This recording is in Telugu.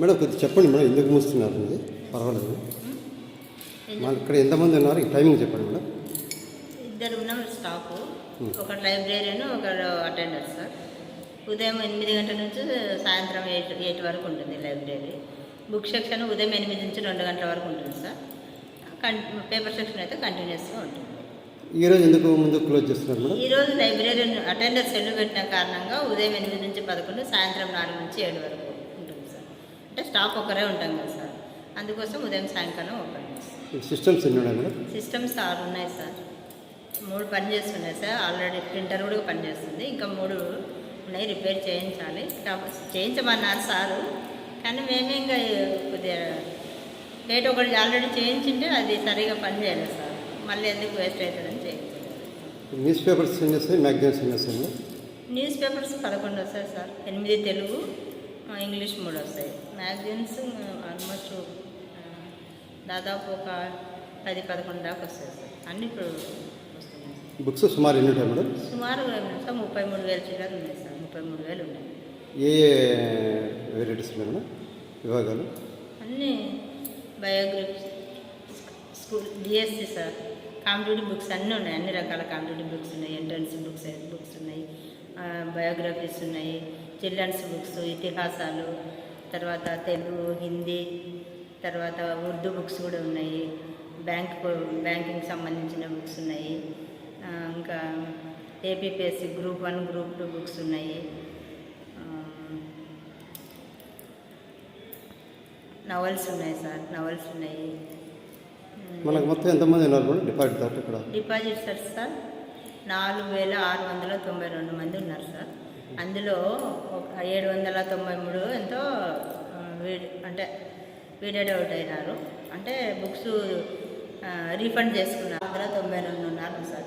మేడం కొద్దిగా చెప్పండి మేడం ఎందుకు మూస్తున్నారు ఇది పర్వాలేదు. మా ఇక్కడ ఎంతమంది ఉన్నారు? ఈ టైమింగ్ చెప్పండి మేడం. ఇద్దరు ఉన్నాం స్టాఫ్ ఒక లైబ్రరీను ఒక అటెండర్ సార్ ఉదయం ఎనిమిది గంటల నుంచి సాయంత్రం ఎయిట్ ఎయిట్ వరకు ఉంటుంది లైబ్రరీ. బుక్ సెక్షన్ ఉదయం ఎనిమిది నుంచి రెండు గంటల వరకు ఉంటుంది సార్ పేపర్ సెక్షన్ అయితే కంటిన్యూస్గా ఉంటుంది. ఈరోజు ఎందుకు ముందు క్లోజ్ చేస్తున్నారు మేడం? ఈరోజు లైబ్రరీ అటెండర్ సెలవు పెట్టిన కారణంగా ఉదయం ఎనిమిది నుంచి పదకొండు సాయంత్రం నాలుగు నుంచి ఏడు వరకు. అంటే స్టాఫ్ ఒకరే ఉంటాం కదా సార్. అందుకోసం ఉదయం సాయంకాలం ఓపెన్ సిస్టమ్స్ ఎన్ని ఉన్నాయి మేడం? సిస్టమ్స్ ఆరు ఉన్నాయి సార్. మూడు పని చేస్తున్నాయి సార్. ఆల్రెడీ ప్రింటర్ కూడా పనిచేస్తుంది ఇంకా మూడు ఉన్నాయి రిపేర్ చేయించాలి. చేయించమన్నారు సారు. కానీ మేమే ఇంకా కొద్దిగా డేట్ ఒకటి ఆల్రెడీ చేయించింటే అది సరిగా పని చేయలేదు సార్. మళ్ళీ ఎందుకు వేస్ట్ అవుతుందని చేయించలేదు న్యూస్ పేపర్స్ న్యూస్ పేపర్స్ పదకొండు వస్తాయి సార్. ఎనిమిది తెలుగు ఇంగ్లీష్ మూడు వస్తాయి. మ్యాగజైన్స్ ఆల్మోస్ట్ దాదాపు ఒక పది పదకొండు దాకా వస్తాయి సార్. అన్ని ఇప్పుడు వస్తున్నాయి బుక్స్ సుమారు ఎన్ని ఉంటాయి మేడం? సుమారు సార్ ముప్పై మూడు వేల చిల్లర ఉన్నాయి సార్. ముప్పై మూడు వేలు ఉన్నాయి. ఏ వెరైటీస్ మేడం? విభాగాలు? అన్నీ biography school DSC sir. Competitive books అన్నీ ఉన్నాయి. అన్ని రకాల కాంపిటేటివ్ బుక్స్ ఉన్నాయి. ఎంట్రన్స్ బుక్స్ బుక్స్ ఉన్నాయి. బయోగ్రఫీస్ ఉన్నాయి. చిల్డ్రన్స్ బుక్స్ ఇతిహాసాలు తర్వాత తెలుగు హిందీ తర్వాత ఉర్దూ బుక్స్ కూడా ఉన్నాయి. బ్యాంక్ బ్యాంకింగ్ సంబంధించిన బుక్స్ ఉన్నాయి. ఇంకా APPSC group one group two books ఉన్నాయి. నవల్స్ ఉన్నాయి సార్ నవల్స్ ఉన్నాయి. మనకు మొత్తం ఎంతమంది ఉన్నారు డిపాజిట్ డిపాజిటర్స్ సార్ నాలుగు వేల ఆరు వందల తొంభై రెండు మంది ఉన్నారు సార్. అందులో ఒక ఏడు వందల తొంభై మూడు ఎంతో అంటే వీడెడ్ అవుట్ అయినారు. అంటే బుక్స్ రీఫండ్ చేసుకున్నారు. వందల తొంభై రెండు ఉన్నారు సార్